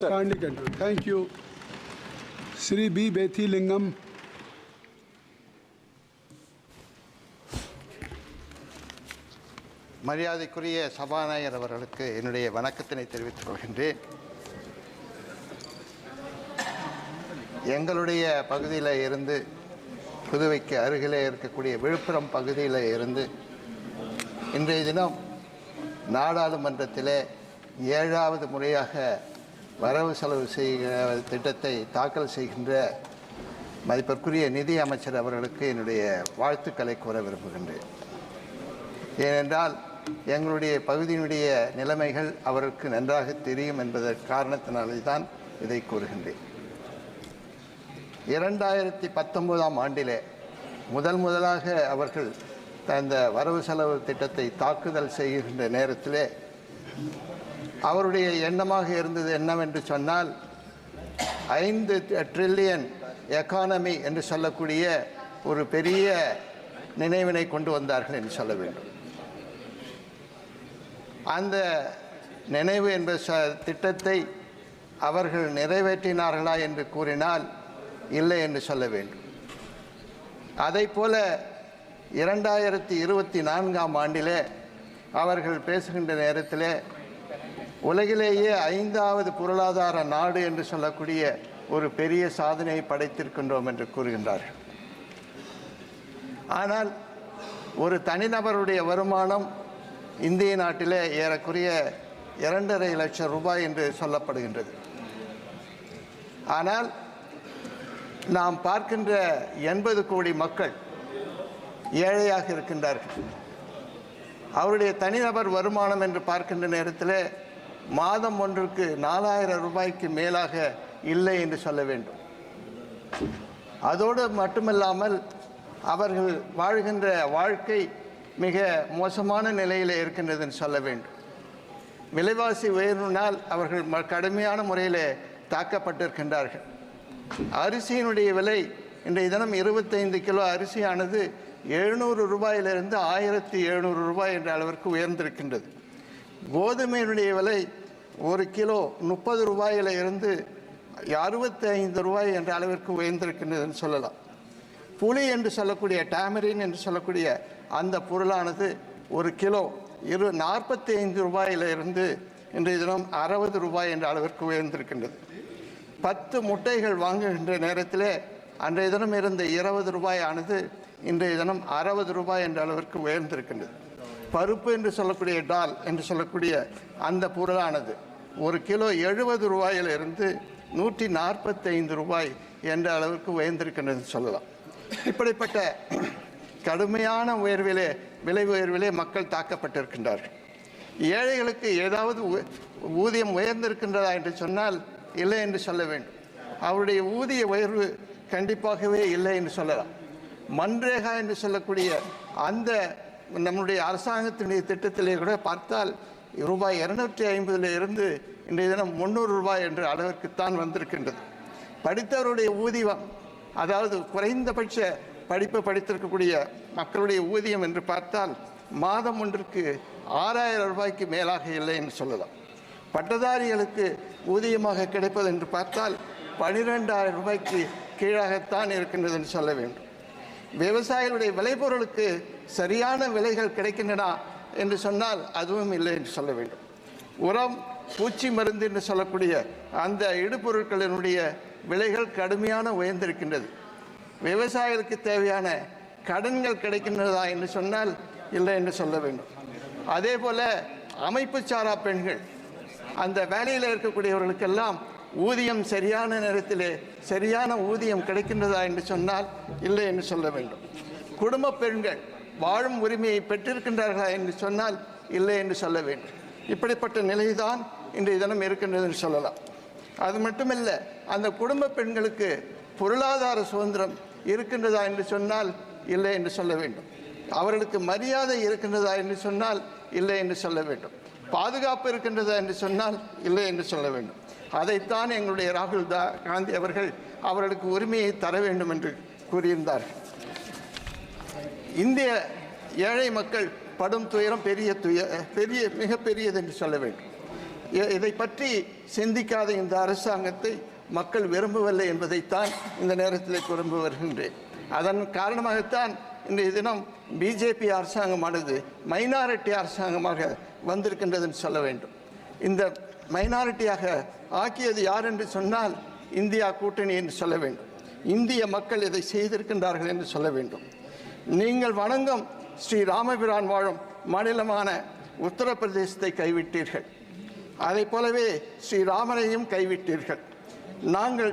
Kindly continue. Thank you. Sri B. Bethi Lingam. மரியாதைக்குரிய சபாநாயகர் அவர்களுக்கு என்னுடைய வணக்கத்தினை தெரிவித்துக் கொள்கின்றேன் எங்களுடைய பகுதியில் இருந்து புதுவைக்கு அருகிலே இருக்கக்கூடிய விழுப்புரம் பகுதியில் இருந்து இன்றைய தினம் நாடாளுமன்றத்திலே ஏழாவது முறையாக வரவு செலவு செய்கிற திட்டத்தை தாக்கல் செய்கின்ற மதிப்பிற்குரிய நிதி அமைச்சர் அவர்களுக்கு என்னுடைய வாழ்த்துக்களை கூற விரும்புகின்றேன். ஏனென்றால் எங்களுடைய பகுதியினுடைய நிலைமைகள் அவருக்கு நன்றாக தெரியும் என்பதன் காரணத்தினாலே தான் இதை கூறுகின்றேன். இரண்டாயிரத்தி பத்தொன்பதாம் ஆண்டிலே முதல் முதலாக அவர்கள் அந்த வரவு செலவு திட்டத்தை தாக்குதல் செய்கின்ற நேரத்திலே அவருடைய எண்ணமாக இருந்தது என்னவென்று சொன்னால் ஐந்து ட்ரில்லியன் எக்கானமி என்று சொல்லக்கூடிய ஒரு பெரிய நினைவினை கொண்டு வந்தார்கள் என்று சொல்ல வேண்டும். அந்த நினைவு என்ற ச திட்டத்தை அவர்கள் நிறைவேற்றினார்களா என்று கூறினால் இல்லை என்று சொல்ல வேண்டும். அதை போல இரண்டாயிரத்தி இருபத்தி நான்காம் ஆண்டிலே அவர்கள் பேசுகின்ற நேரத்திலே உலகிலேயே ஐந்தாவது பொருளாதார நாடு என்று சொல்லக்கூடிய ஒரு பெரிய சாதனையை படைத்திருக்கின்றோம் என்று கூறுகின்றார்கள். ஆனால் ஒரு தனிநபருடைய வருமானம் இந்திய நாட்டிலே ஏறக்குறைய இரண்டரை லட்சம் ரூபாய் என்று சொல்லப்படுகின்றது. ஆனால் நாம் பார்க்கின்ற எண்பது கோடி மக்கள் ஏழையாக இருக்கின்றார்கள். அவருடைய தனிநபர் வருமானம் என்று பார்க்கின்ற நேரத்தில் மாதம் ஒன்றுக்கு நாலாயிரம் ரூபாய்க்கு மேலாக இல்லை என்று சொல்ல வேண்டும். அதோடு மட்டுமல்லாமல் அவர்கள் வாழ்கின்ற வாழ்க்கை மிக மோசமான நிலையில் இருக்கின்றதுன்னு சொல்ல வேண்டும். விலைவாசி உயர்வினால் அவர்கள் ம- கடுமையான முறையில் தாக்கப்பட்டிருக்கின்றார்கள். அரிசியினுடைய விலை இன்றைய தினம் இருபத்தைந்து கிலோ அரிசியானது எழுநூறு ரூபாயிலிருந்து ஆயிரத்தி எழுநூறு ரூபாய் என்ற அளவிற்கு உயர்ந்திருக்கின்றது. கோதுமையினுடைய விலை ஒரு கிலோ முப்பது ரூபாயில இருந்து அறுபத்தி ஐந்து ரூபாய் என்ற அளவிற்கு உயர்ந்திருக்கின்றதுன்னு சொல்லலாம். புளி என்று சொல்லக்கூடிய டாமரின் என்று சொல்லக்கூடிய அந்த பொருளானது ஒரு கிலோ இரு நாற்பத்தி ஐந்து ரூபாயிலிருந்து இன்றைய தினம் அறுபது ரூபாய் என்ற அளவிற்கு உயர்ந்திருக்கின்றது. பத்து முட்டைகள் வாங்குகின்ற நேரத்திலே அன்றைய தினம் இருந்த இருபது ரூபாய் ஆனது இன்றைய தினம் அறுபது ரூபாய் என்ற அளவிற்கு உயர்ந்திருக்கின்றது. பருப்பு என்று சொல்லக்கூடிய டால் என்று சொல்லக்கூடிய அந்த பொருளானது ஒரு கிலோ எழுபது ரூபாயிலிருந்து நூற்றி நாற்பத்தைந்து ரூபாய் என்ற அளவிற்கு உயர்ந்திருக்கின்றது சொல்லலாம். இப்படிப்பட்ட கடுமையான உயர்விலே விலை உயர்விலே மக்கள் தாக்கப்பட்டிருக்கின்றார்கள். ஏழைகளுக்கு ஏதாவது ஊதியம் உயர்ந்திருக்கின்றதா என்று சொன்னால் இல்லை என்று சொல்ல வேண்டும். அவருடைய ஊதிய உயர்வு கண்டிப்பாகவே இல்லை என்று சொல்லலாம். மன்ரேகா என்று சொல்லக்கூடிய அந்த நம்முடைய அரசாங்கத்தினுடைய திட்டத்திலே கூட பார்த்தால் ரூபாய் இருநூற்றி ஐம்பதுல இருந்து இன்றைய தினம் முந்நூறு ரூபாய் என்ற அளவிற்குத்தான் வந்திருக்கின்றது. படித்தவருடைய ஊதியம் அதாவது குறைந்தபட்ச படிப்பு படித்திருக்கக்கூடிய மக்களுடைய ஊதியம் என்று பார்த்தால் மாதம் ஒன்றுக்கு ஆறாயிரம் ரூபாய்க்கு மேலாக இல்லை என்று சொல்லலாம். பட்டதாரிகளுக்கு ஊதியமாக கிடைப்பது என்று பார்த்தால் பனிரெண்டாயிரம் ரூபாய்க்கு கீழாகத்தான் இருக்கின்றது என்று சொல்ல வேண்டும். விவசாயிகளுடைய விளைபொருளுக்கு சரியான விலைகள் கிடைக்கின்றன என்று சொன்னால் அதுவும் இல்லை என்று சொல்ல வேண்டும். உரம் பூச்சி மருந்து என்று சொல்லக்கூடிய அந்த இடுபொருட்களினுடைய விலைகள் கடுமையான உயர்ந்திருக்கின்றது. விவசாயிகளுக்கு தேவையான கடன்கள் கிடைக்கின்றதா என்று சொன்னால் இல்லை என்று சொல்ல வேண்டும். அதே போல் அமைப்பு சாரா பெண்கள் அந்த வேலையில் இருக்கக்கூடியவர்களுக்கெல்லாம் ஊதியம் சரியான நேரத்திலே சரியான ஊதியம் கிடைக்கின்றதா என்று சொன்னால் இல்லை என்று சொல்ல வேண்டும். குடும்ப பெண்கள் வாழும் உரிமையை பெற்றிருக்கின்றார்களா என்று சொன்னால் இல்லை என்று சொல்ல வேண்டும். இப்படிப்பட்ட நிலைதான் இன்றைய தினம் இருக்கின்றது என்று சொல்லலாம். அது மட்டுமல்ல அந்த குடும்ப பெண்களுக்கு பொருளாதார சுதந்திரம் இருக்கின்றதா என்று சொன்னால் இல்லை என்று சொல்ல வேண்டும். அவர்களுக்கு மரியாதை இருக்கின்றதா என்று சொன்னால் இல்லை என்று சொல்ல வேண்டும். பாதுகாப்பு இருக்கின்றதா என்று சொன்னால் இல்லை என்று சொல்ல வேண்டும். அதைத்தான் எங்களுடைய ராகுல் தா காந்தி அவர்கள் அவர்களுக்கு உரிமையை தர வேண்டும் என்று கூறியிருந்தார்கள். இந்திய ஏழை மக்கள் படும் துயரம் பெரிய துய பெரிய மிகப்பெரியது என்று சொல்ல வேண்டும். இதை பற்றி சிந்திக்காத இந்த அரசாங்கத்தை மக்கள் விரும்பவில்லை என்பதைத்தான் இந்த நேரத்தில் விரும்ப வருகின்றேன். அதன் காரணமாகத்தான் இன்றைய தினம் பிஜேபி அரசாங்கமானது மைனாரிட்டி அரசாங்கமாக வந்திருக்கின்றதுன்னு சொல்ல வேண்டும். இந்த மைனாரிட்டியாக ஆக்கியது யார் என்று சொன்னால் இந்தியா கூட்டணி என்று சொல்ல வேண்டும். இந்திய மக்கள் இதை செய்திருக்கின்றார்கள் என்று சொல்ல வேண்டும். நீங்கள் வணங்கும். ஸ்ரீ ராமபிரான் வாழும் மாநிலமான உத்தரப்பிரதேசத்தை கைவிட்டீர்கள். அதைப் போலவே ஸ்ரீராமனையும் கைவிட்டீர்கள். நாங்கள்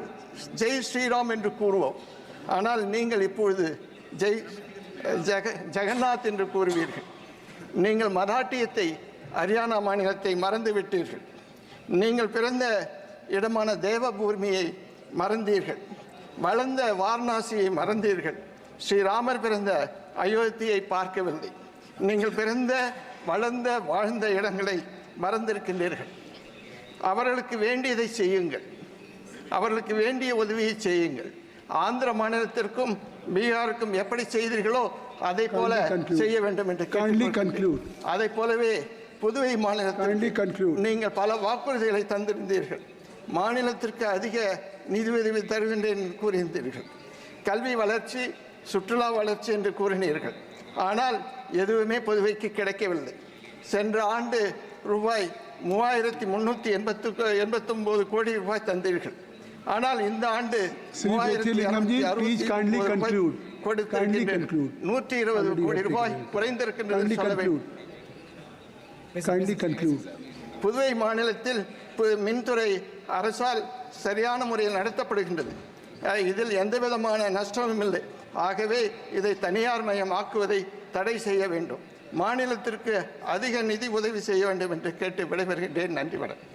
ஜெய் ஸ்ரீராம் என்று கூறுவோம். ஆனால் நீங்கள் இப்பொழுது ஜெய் ஜெக ஜெகநாத் என்று கூறுவீர்கள். நீங்கள் மராட்டியத்தை ஹரியானா மாநிலத்தை மறந்து விட்டீர்கள். நீங்கள் பிறந்த இடமான தேவபூர்மியை மறந்தீர்கள். வளர்ந்த வாரணாசியை மறந்தீர்கள். ஸ்ரீராமர் பிறந்த அயோத்தியை பார்க்கவில்லை. நீங்கள் பிறந்த வளர்ந்த வாழ்ந்த இடங்களை மறந்திருக்கின்றீர்கள். அவர்களுக்கு வேண்டியதை செய்யுங்கள். அவர்களுக்கு வேண்டிய உதவியை செய்யுங்கள். ஆந்திர மாநிலத்திற்கும் பீகாருக்கும் எப்படி செய்தீர்களோ அதை போல. செய்ய வேண்டும் என்று. அதை போலவே புதுவை மாநிலத்திற்கு. நீங்கள் பல வாக்குறுதிகளை தந்திருந்தீர்கள். மாநிலத்திற்கு அதிக நிதி உதவி தருகின்றேன் கூறியிருந்தீர்கள். கல்வி வளர்ச்சி சுற்றுலா வளர்ச்சி என்று கூறினீர்கள். ஆனால் எதுவுமே புதுவைக்கு கிடைக்கவில்லை. சென்ற ஆண்டு ரூபாய் மூவாயிரத்தி முன்னூற்றி எண்பத்து எண்பத்தொம்போது கோடி ரூபாய் தந்தீர்கள். ஆனால் இந்த ஆண்டு அறுபத்தி. நூற்றி இருபது கோடி ரூபாய். குறைந்திருக்கின்றது. புதுவை மாநிலத்தில் மின்துறை அரசால் சரியான முறையில் நடத்தப்படுகின்றது. இதில் எந்த விதமான நஷ்டமும் இல்லை. ஆகவே இதை தனியார் மயமாக்குவதை தடை செய்ய வேண்டும். மாநிலத்திற்கு அதிக நிதி உதவி செய்ய வேண்டும் என்று கேட்டு விடைபெறுகின்றேன். நன்றி வணக்கம்.